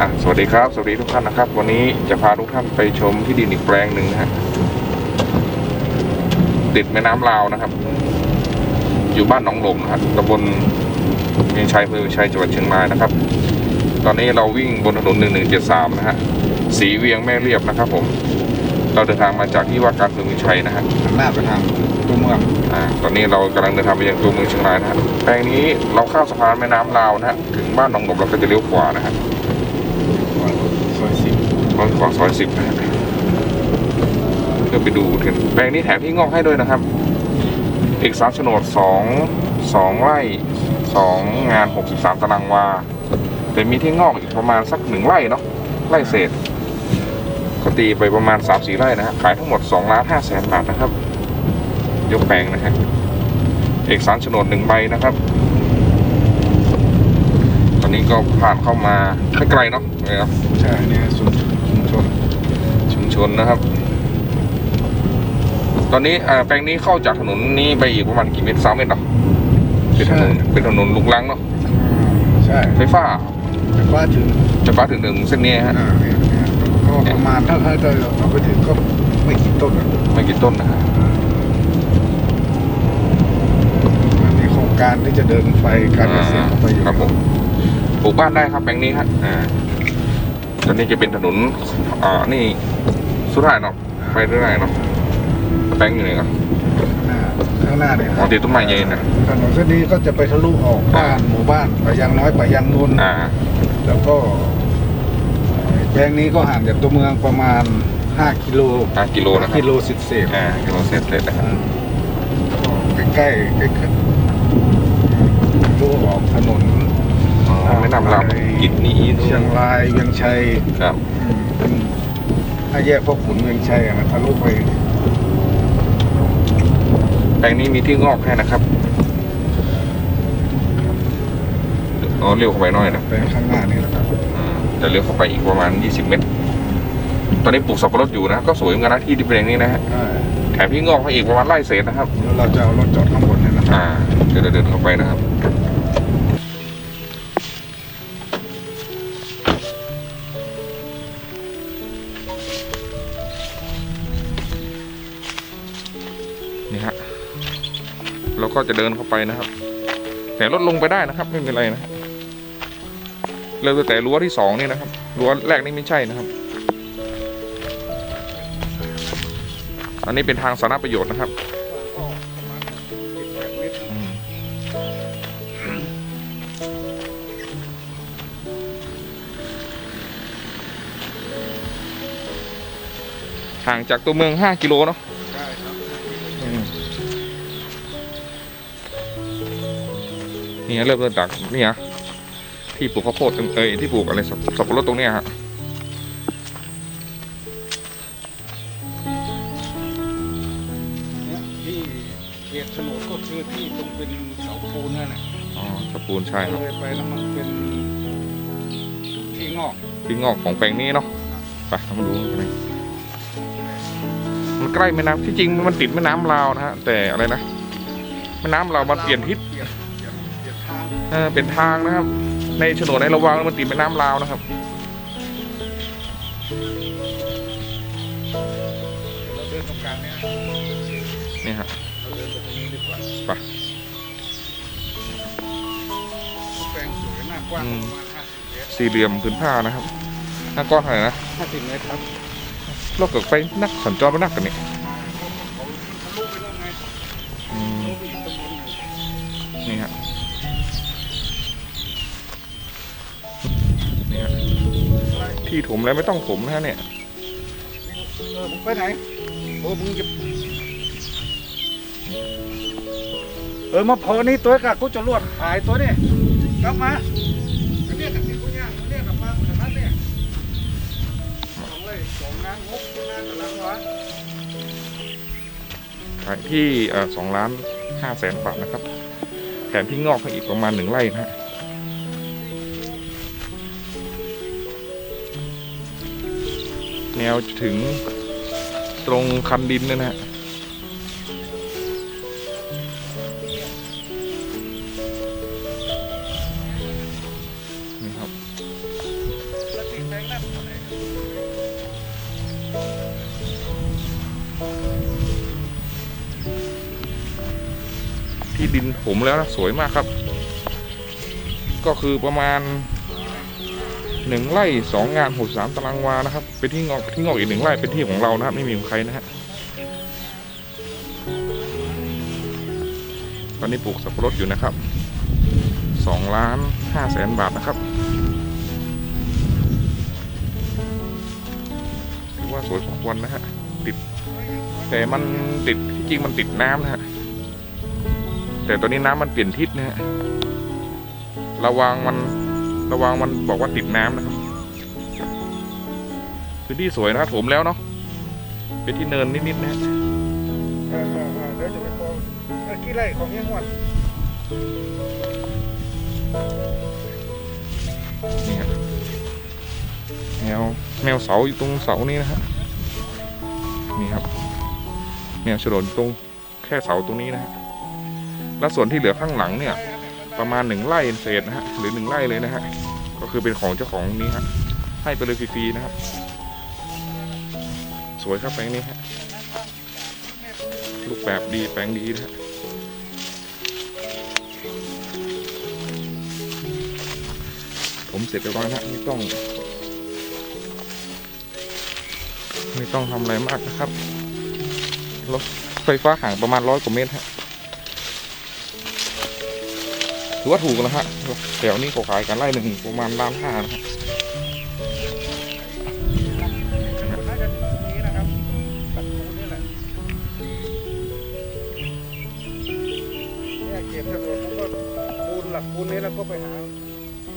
อะสวัสดีครับ สวัสดีทุกท่านนะครับ วันนี้จะพาทุกท่านไปชมที่ดินอีกแปลงหนึ่งนะฮะติดแม่น้ำลาวนะครับ อยู่บ้านหนองหลงนะครับตำบลเมียงชัยอำเภอเวียงชัยจังหวัดเชียงรายนะครับ ตอนนี้เราวิ่งบนถนน1173นะฮะสีเวียงแม่เรียบนะครับ ผม เราเดินทางมาจากที่ว่าการอำเภอเวียงชัยนะฮะหันหน้าไปทางตัวเมืองอ่าตอนนี้เรากำลังเดินทางไปยังตัวเมืองเชียงรายนะฮะแปลงนี้เราข้ามสะพานแม่น้ำลาวนะฮะถึงบ้านหนองหลงเราก็จะเลี้ยวขวานะฮะ ซอยสิบร้อยขวาซอยสิบนะฮะเพื่อไปดูถึงแปลงนี้แถมที่งอกให้ด้วยนะครับ เอกสารโฉนดสองสองไร่สองงานหกสิบสามตารางวา แต่มีที่งอกอีกประมาณสักหนึ่งไร่เนาะไร่เศษก็ตีไปประมาณสามสี่ไร่นะฮะขายทั้งหมดสองล้านห้าแสนบาทนะครับ ยกแปลงนะฮะเอกสารโฉนดหนึ่งใบนะครับ นนี้ก็ผ่านเข้ามาไม่ไกลเนาะนะครับใช่เนี่ยชุมชุมชนชุมชนนะครับ ตอนนี้อ่าแปลงนี้เข้าจากถนนนี้ไปอีกประมาณกี่เมตรสามเมตรเนาะเป็นถนนเป็นถนนลุกลังเนาะใช่ไฟฟ้าแต่ว่าถึงไฟฟ้าถึงหนึ่งเส้นนี้ฮะอ่าเนี่ยเนี่ยก็ประมาณถ้าถ้าจะเอาไปถึงก็ไม่กี่ต้นอะไม่กี่ต้นนะฮะมันมีโครงการที่จะเดินไฟการเกษตรเข้าไปอยู่ครับผม ปลูกบ้านได้ครับแปลงนี้ฮะอ่าตอนนี้จะเป็นถนนอ่านี่สุดท้ายเนาะไปเรื่อยๆเนาะแปลงอยู่ไหนครับหน้าข้างหน้าเนี่ยอ๋อติดต้นไม้ใหญ่นะถนนเส้นนี้ก็จะไปทะลุออกบ้านหมู่บ้านไปยังน้อยไปยังนุนอ่า แล้วก็แปลงนี้ก็ห่างจากตัวเมืองประมาณ5กิโลห้ากิโลนะครับกิโลสิบเศษอ่ากิโลเสร็จเลยนะครับใกล้ๆใกล้ๆรู้ออกถนน อ๋อไม่นำลำกินนี้เชียงรายเวียงชัยครับอืมเป็นถ้าแยกพวกขุนเวียงชัยอะนะทะลุไปแปลงนี้มีที่งอกให้นะครับอ๋อเลี้ยวเข้าไปหน่อยนะไปข้างหน้านี่แหละครับอืมจะเลี้ยวเข้าไปอีกประมาณ 20 เมตร ตอนนี้ปลูกสับปะรดอยู่นะ ก็สวยเหมือนกันนะที่ที่แปลงนี้นะฮะอ่าแถมที่งอกให้อีกประมาณไร่เศษนะครับแล้วเราจะเอารถจอดข้างบนนี่นะครับอ่าเดี๋ยวเราเดินเข้าไปนะครับ ก็จะเดินเข้าไปนะครับ แต่รถลงไปได้นะครับ ไม่เป็นไรนะเริ่มตั้งแต่รั้วที่สองนี่นะครับรั้วแรกนี่ไม่ใช่นะครับ อันนี้เป็นทางสาธารณประโยชน์นะครับห่างจากตัวเมือง 5 กิโลเนาะ นี่ฮะเริ่มต้นจากนี่ฮะที่ปลูกข้าวโพดเอ้ยที่ปลูกอะไรสับสับปะรดตรงเนี้ยฮะเนี่ยที่เขตโฉนดก็คือที่ตรงเป็นเสาปูนนั่นแหละอ๋อสปูนใช่ครับเลยไปแล้วมันเป็นที่งอกที่งอกของแปลงนี้เนาะไปเรามาดูกันเลยมันใกล้แม่น้ำที่จริงมันติดแม่น้ำลาวนะฮะแต่อะไรนะแม่น้ำลาวมันเปลี่ยนทิศ เออเป็นทางนะครับ ในโฉนดในระวังมันติดแม่น้ำลาวนะครับเราเดินตรงกลางเนี่ยนี่ฮะเราเดินไปตรงนี้ดีกว่าไปแปลงสวยหน้ากว้างประมาณห้าสิบเมตรสี่เหลี่ยมผืนผ้านะครับหน้าก้อนเท่าไหร่นะห้าสิบเมตรครับเราเกิดไปนักสัญจรไปนักกันนี่เขา ที่ถมแล้วไม่ต้องถมนะฮะเนี่ยเออมึงไปไหนโอ้มึงจะเออมาพอนี่ตัวกะกูจะลวดขายตัวนี่กลับมาอันเนี้ยกับที่กูย่างอันเนี้ยกับมาขนาดเนี่ยสองเลยสองงานงบงานกำลังวะขายที่สองล้านห้าแสนบาทนะครับแถมที่งอกให้อีกประมาณหนึ่งไร่นะฮะ แนวถึงตรงคันดินนะฮะนี่ครับที่ดินผมแล้วนะสวยมากครับ ก็คือประมาณ หนึ่งไร่สองงานหกสามตารางวานะครับ เป็นที่งอกที่งอกอีกหนึ่งไร่เป็นที่ของเรานะครับ ไม่มีของใครนะฮะตอนนี้ปลูกสับปะรดอยู่นะครับสองล้านห้าแสนบาทนะครับถือว่าสวยพอควรนะฮะติด แต่มันติดที่จริงมันติดน้ำนะฮะแต่ตอนนี้น้ำมันเปลี่ยนทิศนะฮะระวังมัน ระวังมันบอกว่าติดน้ำนะครับ พื้นที่สวยนะครับผมแล้วเนาะ เป็นที่เนินนิดๆนะฮะเออเออเออเดี๋ยวจะไปฟ้องเมื่อกี้ไร่ของยังหวดนี่ฮะแนวแนวเสาอยู่ตรงเสานี้นะฮะ นี่ครับแนวฉนวนตรงแค่เสาตรงนี้นะฮะ แล้วส่วนที่เหลือข้างหลังเนี่ย ประมาณหนึ่งไร่เศษนะฮะหรือหนึ่งไร่เลยนะฮะก็คือเป็นของเจ้าของนี้ฮะให้ไปเลยฟรีๆนะครับ สวยครับแปลงนี้ฮะรูปแบบดีแปลงดีนะฮะผมเสร็จเรียบร้อยแล้วไม่ต้อง ไม่ต้องทำอะไรมากนะครับรถไฟฟ้าห่างประมาณร้อยกว่าเมตรฮะ ถือว่าถูกแล้วฮะแถวนี้เขาขายกันไล่หนึ่งประมาณล้านห้านะฮะน่าจะถึงตรงนี้นะครับตัดปูนนี่แหละเนี่ยเก็บถนนแล้วก็ปูนหลักปูนนี้แล้วก็ไปหา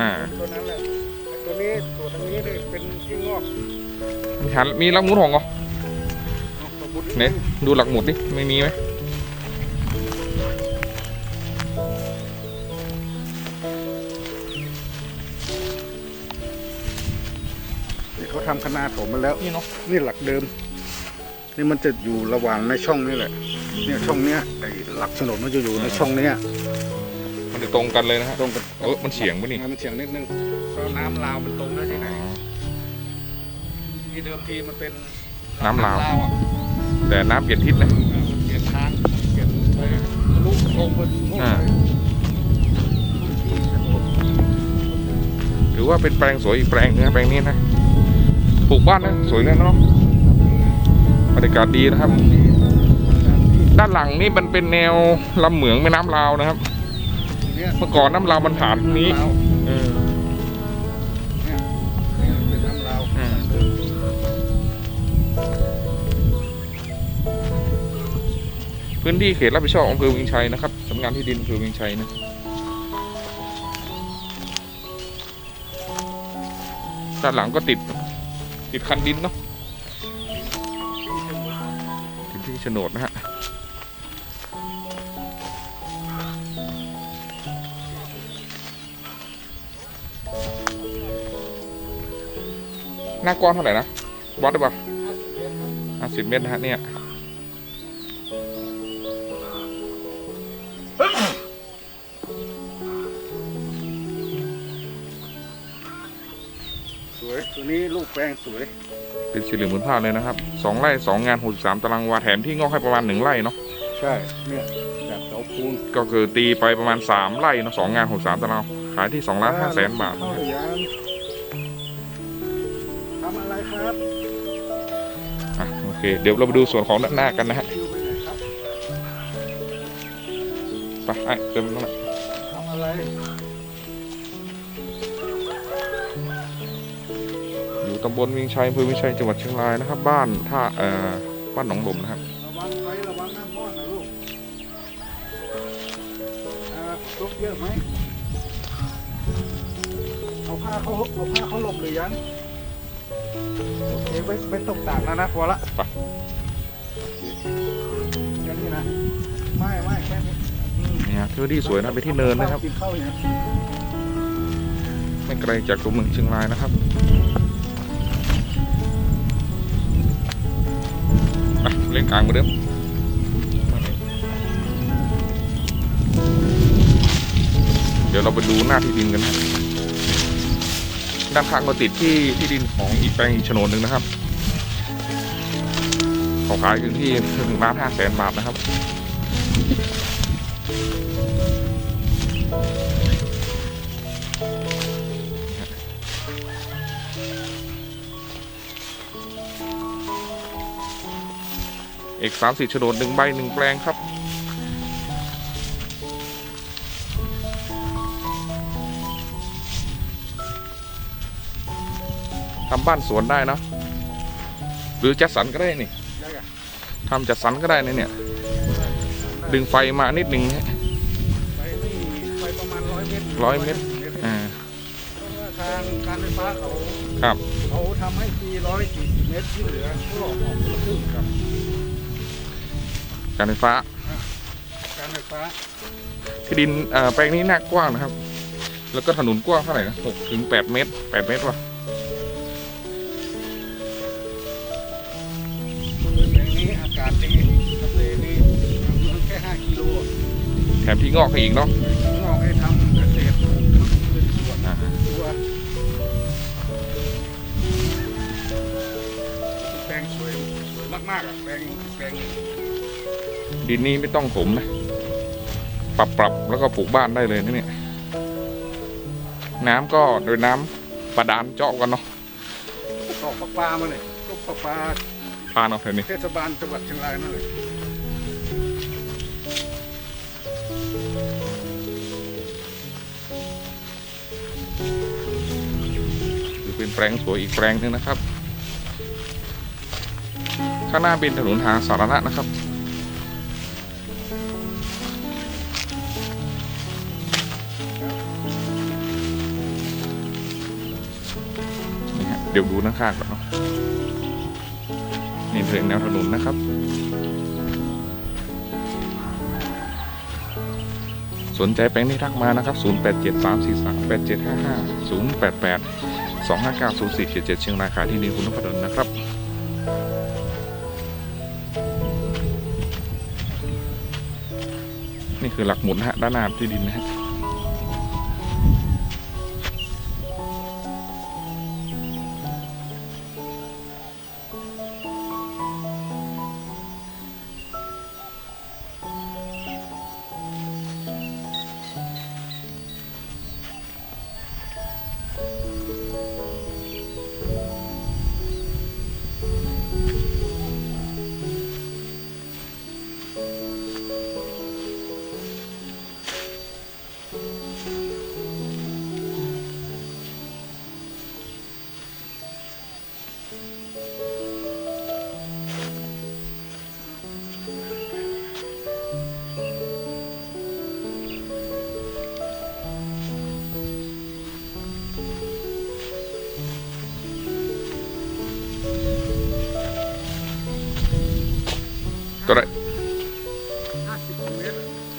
อ่าตัวนั้นแหละไอ้ตัวนี้ตัวทางนี้นี่เป็นที่งอกมีหันมีหลักหมุดของเหรอตัวบุญไหนดูหลักหมุดดิไม่มีไหม นี่เขาทำคณะถมมาแล้วนี่เนาะนี่หลักเดิม นี่มันจะอยู่ระหว่างในช่องนี่แหละ เนี่ยช่องเนี้ยไอ้หลักถนนมันจะอยู่ในช่องเนี้ยมันจะตรงกันเลยนะฮะตรงกันเออมันเฉียงปะนี่มันเฉียงนิดนึงเพราะน้ำลาวมันตรงได้ที่ไหนที่เดิมทีมันเป็นน้ำลาวอะแต่น้ำเปลี่ยนทิศนะมันเปลี่ยนทางเปลี่ยนไปทะลุตรงไปนู่นอ่าเลยถือว่าเป็นแปลงสวยอีกแปลงนึงนะแปลงนี้นะ ปลูกบ้านนะสวยเลยเนาะบรรยากาศดีนะครับ ด้านหลังนี่มันเป็นแนวลำเหมืองแม่น้ำลาวนะครับเนี่ยเมื่อก่อนน้ำลาวมันผ่านตรงนี้ลาวเออเนี่ยเนี่ยเป็นน้ำลาวอืมพื้นที่เขตรับผิดชอบอำเภอเวิงชัยนะครับสำนักงานที่ดินอำเภอเวิงชัยนะด้านหลังก็ติด ติดคันดินเนาะติดที่โฉนดนะฮะหน้ากว้างเท่าไหร่นะวัดได้ปะห้าสิบเมตรนะฮะเนี่ย สวยตัวนี้ลูกแปลงสวย เป็นสี่เหลี่ยมผืนผ้าเลยนะครับสองไร่สองงานหกสามตารางวาแถมที่งอกให้ประมาณหนึ่งไร่เนาะใช่เนี่ยแบบเสาปูนก็คือตีไปประมาณสามไร่เนาะสองงานหกสามตารางขายที่สองล้านห้าแสนบาทเข้าหรือยังทำอะไรครับอะโอเค เดี๋ยวเราไปดูส่วนของด้านหน้ากันนะฮะคิวไปไหนครับไปไอ้เดินมาทำอะไร อยู่ตำบลวิงชัยอำเภอวิงชัยจังหวัดเชียงรายนะครับ บ้านท่าเอ่อบ้านหนองหลมนะครับระวังไประวังน้ำร้อนนะลูกอ่าลุกเยอะไหมเอาผ้าเขาเอาผ้าเขาหลบหรือยังโอเคไปไปตกตากแล้วนะพอละไปแค่นี้นะไม่ไม่แค่นี้อืมนี่ฮะที่ที่สวยนะไปที่เนินนะครับกินข้าวเนี่ยไม่ไกลจากตัวเมืองเชียงรายนะครับ เลนกลางเหมือนเดิมเดี๋ยวเราไปดูหน้าที่ดินกันนะด้านข้างก็ติดที่ที่ดินของอีกแปลงอีกโฉนดหนึ่งนะครับเขาขายอยู่ที่หนึ่งล้านห้าแสนบาทนะครับ อกสารสิทธิ์โฉนดหนึ่งใบหนึ่งแปลงครับ ทำบ้านสวนได้เนอะหรือจัดสรรก็ได้นี่ได้อะทำจัดสรรก็ได้นะเนี่ย ดึงไฟมานิดนึงฮะไปนี่ไปประมาณร้อยเมตรร้อยเมตรอ่าเพราะว่าทางการไฟฟ้าเขาครับเขาทำให้ทีร้อยสี่สิบเมตรที่เหลือก็ออกออกคนละครึ่งครับ การไฟฟ้า การไฟฟ้า ที่ดินเอ่อแปลงนี้หน้ากว้างนะครับ แล้วก็ถนนกว้างเท่าไหร่นะหกถึงแปดเมตรแปดเมตรวะอย่างนี้อากาศดีทะเลนี่เมืองแค่ห้ากิโลแถมที่งอกให้อีกเนาะงอกให้ทำเกษตรปลูกพืชเป็นสวนอ่าตัวแปลงสวยสวยมากๆอะแปลงแปลง ดินนี้ไม่ต้องถมนะ ปรับปรับแล้วก็ปลูกบ้านได้เลยนะเนี่ยน้ำก็โดยน้ำประดานเจาะกันเนาะตอกปลาปลามาเลยตกปลาปลาปลาเนาะแถวนี้เทศบาลจังหวัดเชียงรายนั่นเลยคือเป็นแปลงสวยอีกแปลงหนึงนะครับ ข้างหน้าเป็นถนนทางสาธารณะนะครับ ดี๋ยวดูนข้างก่อนเนาะนี่เป็นแนวถนนนะครับ สนใจแปลงนี้ทักมานะครับ 0873438755 088 259 0477 เชียงรายขายที่ดินคุณนพดลนะครับนี่คือหลักหมุนนะฮะด้านหน้าที่ดินนะฮะ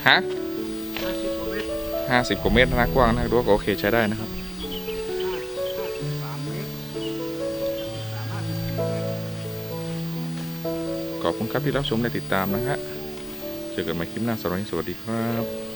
ฮะห้าสิบกว่าเมตร50กว่าเมตรนะกว้างนะดูว่าก็โอเคใช้ได้นะครับห้าห้าสิบสามเมตรสามห้าสิบสี่เมตรขอบคุณครับที่รับชมและติดตามนะฮะเจอกันใหม่คลิปหน้าสำหรับวันนี้สวัสดีครับ